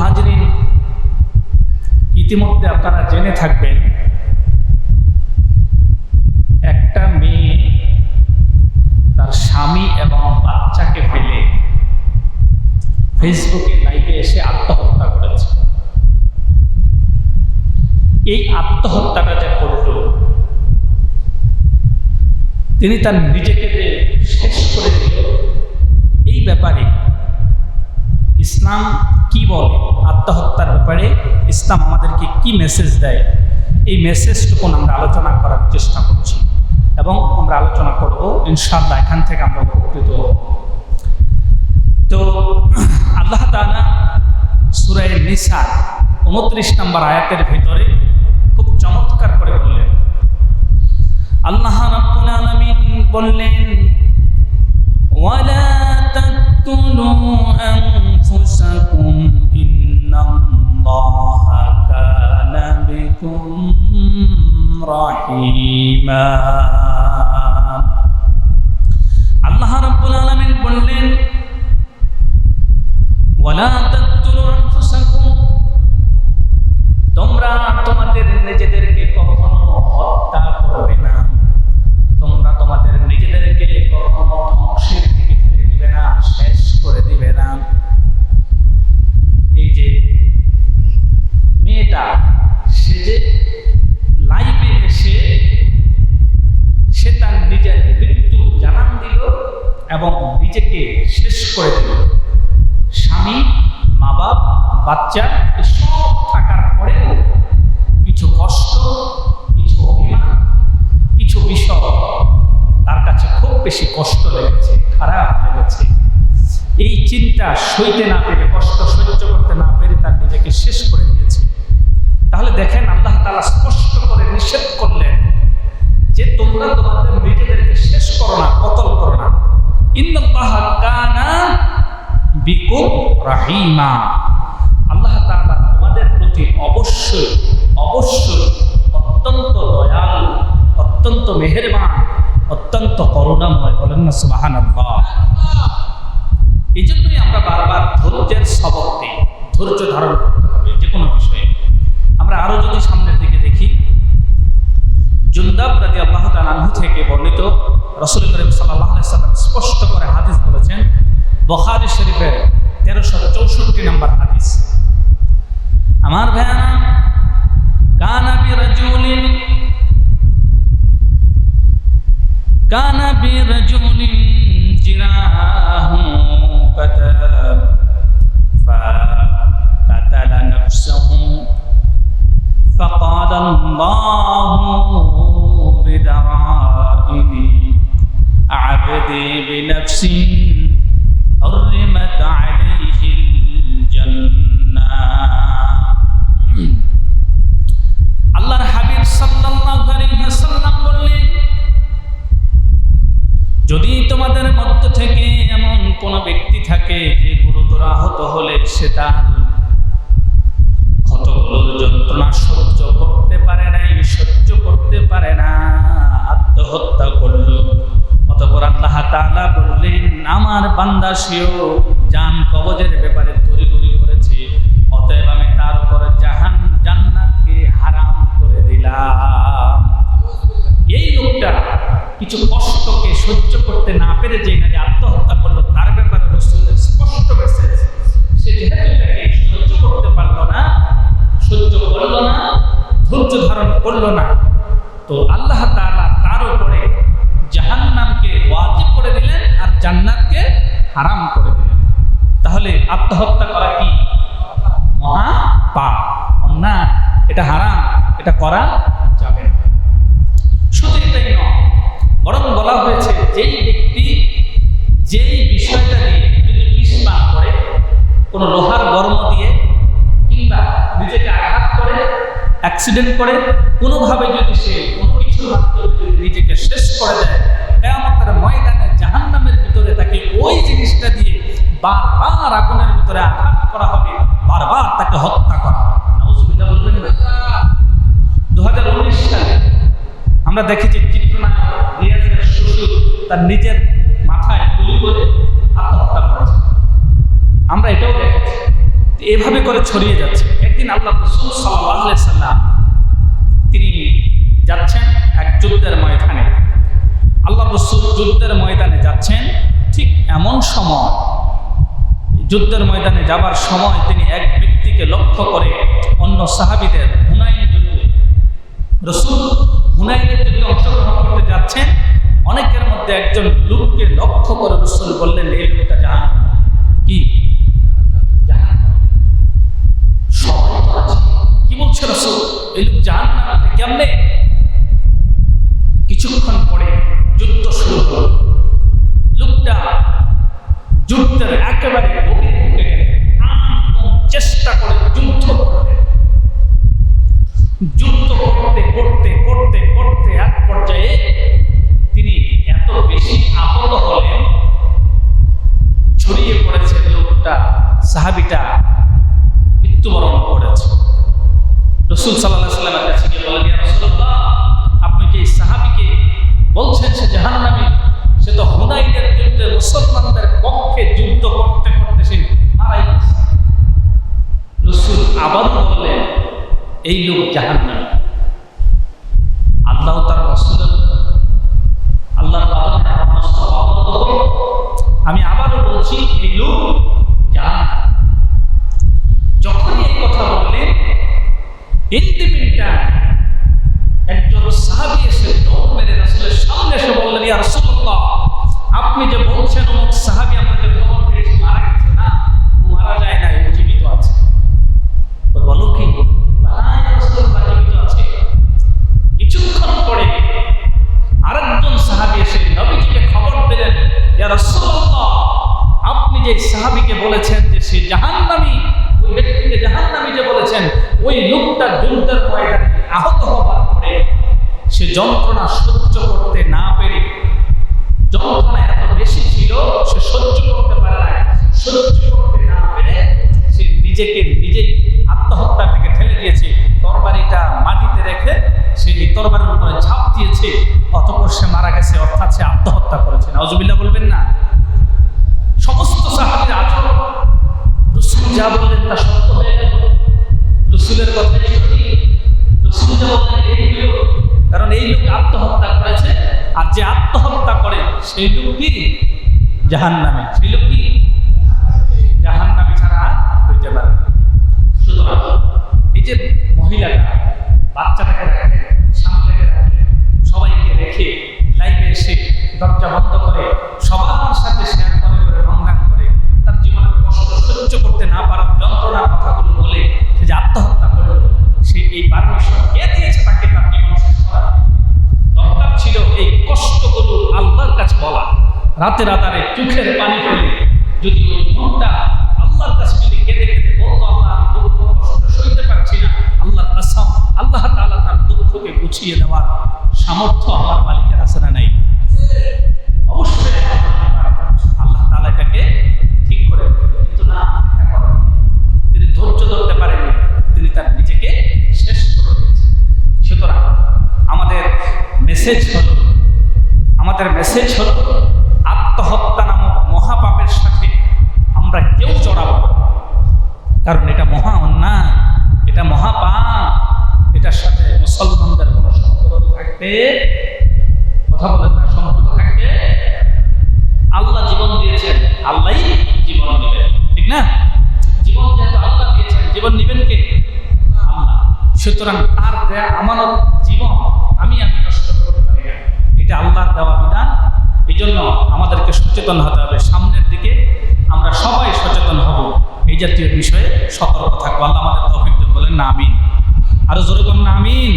হাজরিন, ইতিমধ্যে আপনারা জেনে থাকবেন, একটা মেয়ে তার স্বামী এবং বাচ্চাকে ফেলে ফেসবুকে লাইভে এসে আত্মহত্যা করেছে। এই আত্মহত্যাটা যে করল, তিনি তার নিজেকে যে শেষ করে দিল, এই ব্যাপারে ইসলাম বলে, আত্মহত্যার ব্যাপারে ইসলাম আমাদেরকে কি মেসেজ দেয়? এই মেসেজটুকু আমরা আলোচনা করার চেষ্টা করছি এবং আমরা আলোচনা করব ইনশাল্লাহ এখান থেকে আমরা উপকৃত হব। তো, আল্লাহ তালা সুরায় নিসার উনত্রিশ নম্বর আয়াতের ভিতরে খুব চমৎকার করে বললেন, আল্লাহ বললেন ولا تقتلوا أنفسكم رحيما. বাচ্চা সব থাকার পরেও কিছু কষ্ট, কিছু অভিমান, কিছু বিষয় তার কাছে খুব বেশি কষ্ট লেগেছে, খারাপ লেগেছে। এই চিন্তা সইতে না পেরে, কষ্ট সহ্য করতে না পেরে তার নিজেকে শেষ করে দিয়েছে। তাহলে দেখেন আল্লাহ তালা স্পষ্ট করে নিষেধ করলেন যে তোমরা তোমাদের নিজেদেরকে শেষ করো না, কতল করো না। ইন্নাল্লাহ কানা বিকুম রাহিমা আল্লাহ তাআলা তোমাদের প্রতি অবশ্যই অবশ্যই অত্যন্ত দয়ালু, অত্যন্ত মেহেরবান, অত্যন্ত করুণাময় বলেন না সুবহানাল্লাহ। এই জন্যই আমরা বারবার ধৈর্যের দিই ধৈর্য ধারণ করতে হবে যে কোনো বিষয়ে। আমরা আরও যদি সামনের দিকে দেখি জুন্দাব রাজি আল্লাহ তালাহু থেকে বর্ণিত রসুল করিম সাল্লাহ সাল্লাম স্পষ্ট করে হাদিস বলেছেন, বখারি শরীফের তেরোশো চৌষট্টি নম্বর كان برجل جراه قتل فقتل نفسه فقال الله بدعائي عبدي بنفسي যন্ত্রণা সহ্য করতে পারে নাই, সহ্য করতে পারে না। আত্মহত্যা করল। অতপর আল্লাহ তাআলা বললেন, আমার বান্দা সেও জান কবজের ব্যাপারে তড়িঘড়ি করেছে, অতএব আমি তার উপর জাহান, জান্নাতকে হারাম করে দিলাম। এই লোকটা কিছু কষ্টকে তো আল্লাহ তার উপরে জাহান্নামকে ওয়াজিব করে দিলেন আর জান্নাতকে হারাম করে দিলেন। তাহলে আত্মহত্যা করা কি? মহা পাপ। অন্যায় এটা হারাম, এটা করা যাবে না। শুধু এটাই নয়, বরং বলা হয়েছে যেই ব্যক্তি যেই বিষয়টা দিয়ে যদি বিষ পান করে, কোনো লোহার গর্ম দিয়ে কিংবা নিজেকে আঘাত করে, অ্যাক্সিডেন্ট করে, কোনোভাবে যদি সে নিজেকে শেষ করে দেয়। কেয়ামতের ময়দানে জাহান্নামের ভিতরে তাকে ওই জিনিসটা দিয়ে বারবার আগুনের ভিতরে আঘাত করা হবে, বারবার তাকে হত্যা করা হবে। নাউজুবিল্লাহ বলবেন না? দু সালে আমরা দেখি যে চিত্রনায়ক রিয়াজের শ্বশুর তার নিজের মাথায় গুলি করে আত্মহত্যা করেছে। আমরা এটাও দেখেছি এভাবে করে ছড়িয়ে যাচ্ছে। একদিন আল্লাহ রসুল সাল্লাহ সাল্লাম যাচ্ছেন এক যুদ্ধের ময়দানে। আল্লাহ রসুল যুদ্ধের ময়দানে যাচ্ছেন ঠিক এমন সময়। যুদ্ধের ময়দানে যাবার সময় তিনি এক ব্যক্তিকে লক্ষ্য করে অন্য সাহাবিদের হুনাইন যুদ্ধে রসুল হুনাইনের যুদ্ধে অংশগ্রহণ করতে যাচ্ছেন। অনেকের মধ্যে একজন লোককে লক্ষ্য করে রসুল বললেন, এই লোকটা জাহান কি। কি বলছে রসুল? এই লোক জাহান কেমনে? চেষ্টা করে, যুদ্ধ করতে। যুদ্ধ করতে করতে করতে করতে এক পর্যায়ে তিনি এত বেশি আহত হলেন, ছড়িয়ে পড়েছে লোকটা, সাহাবিটা মৃত্যুবরণ করেছে। রসুল সাল্লাহ সাল্লামের কাছে গিয়ে বলেন "ইয়া আপনি এই সাহাবিকে বলছেন সে জাহান্নামী? সে তো হুনাইনের যুদ্ধে মুসলমানদের পক্ষে যুদ্ধ করতে করতে সে মারাই গেছে। আবারও বললেন এই লোক জাহান্নামী। আল্লাহ তার রসুল আল্লাহর যুদ্ধের ময়দানে আহত হবার পরে সে যন্ত্রণা সহ্য করতে না পেরে, যন্ত্রণা এত বেশি ছিল, সে সহ্য করতে পারে না সহ্য করতে না পেরে সে নিজেকে নিজেই আত্মহত্যা থেকে ঠেলে দিয়েছে, তরবারিটা মাটিতে রেখে সে তরবারির উপরে ঝাঁপ দিয়েছে, অতপর সে মারা গেছে, অর্থাৎ সে আত্মহত্যা করেছে। নজবিল্লা বলবেন না। এই লোক আত্মহত্যা করেছে, আর যে আত্মহত্যা করে সেই লোকটি জাহান নামে সেই লোক কি জাহান নামে ছাড়া আর হইতে পারে সুতরাং এই যে মহিলাটা, বাচ্চাটাকে রাখলেন সামনেকে রাখলেন সবাইকে রেখে লাইভে এসে দরজা বন্ধ করে, সবার সাথে শেয়ার করে করে রংরাং করে, তার জীবনের কষ্ট সহ্য করতে না পারার যন্ত্রণার কথাগুলো বলে সে যে আত্মহত্যা করল, সে এই পারমিশন রাতের আধারে চোখের পানি ফেলে। যদি ওই মনটা আল্লাহর যদি কেঁদে কেঁদে বলতো, আল্লাহ, আমি দুঃখ সইতে পারছি না। আল্লাহর কাসাম, আল্লাহ তাআলা তার দুঃখকে গুছিয়ে দেওয়ার সামর্থ্য আমার মালিকের আছে না নাই? অবশ্যই আল্লাহ তাআলা এটাকে ঠিক করে কিন্তু না তিনি ধৈর্য ধরতে পারেননি। তিনি তার নিজেকে শেষ করে দিয়েছেন। সুতরাং আমাদের মেসেজ হলো, আমাদের মেসেজ হলো আত্মহত্যা নামক মহাপাপের সাথে আমরা কেউ জড়াবো না। কারণ এটা মহা অন্যায়, এটা মহাপাপ এটার সাথে মুসলমানদের কোনো সম্পর্ক থাকবে, কথা বলেন না, সম্পর্ক থাকতে আল্লাহ জীবন দিয়েছেন, আল্লাহই জীবন নেবেন ঠিক না? জীবন যেহেতু আল্লাহ দিয়েছেন, জীবন নেবেন কে? আল্লাহ। সুতরাং তার দেয়া আমানত জীবন, আমি আমি নষ্ট করতে পারি না। এটা আল্লাহর দেওয়া বিধান। এই জন্য আমাদেরকে সচেতন হতে হবে। সামনের দিকে আমরা সবাই সচেতন হব। জাতীয় বিষয়ে সতর্ক থাকব আল্লাহ আমাদের তফিক বলেন না আমিন। আরও জোরে বলেন না আমিন।